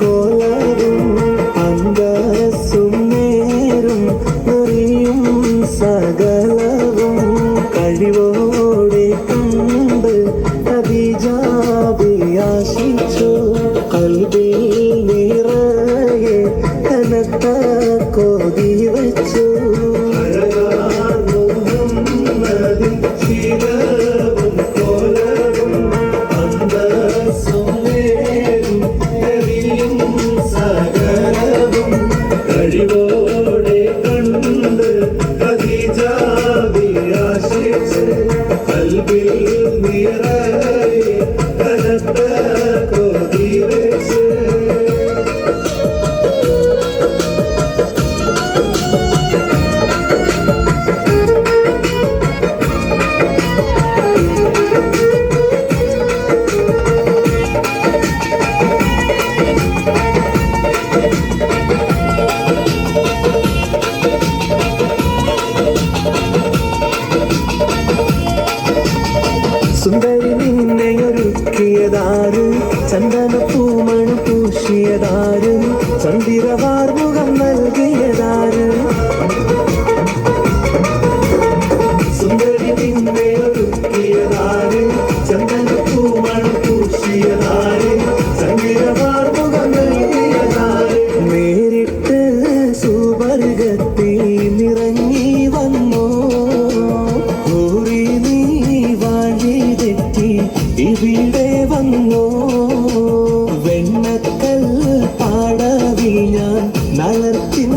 കോലവും അന്തസ്സും നേരും നെറിയും സകലവും കഴിവോടെ കണ്ട് അതിജാതിയാശിച്ചു കൽവിൽ നിറയെ കനത്ത കോതി വച്ചു. ശീലവും സുന്ദരി നിന്നെയൊരുക്കിയതാര് ചന്ദന പൂമണ പൂശിയതാര്? ചന്ദിരവാർ ഇവിടെ വന്നു. വെണ്ണക്കൽ പാടവി ഞാൻ നളർത്തിൻ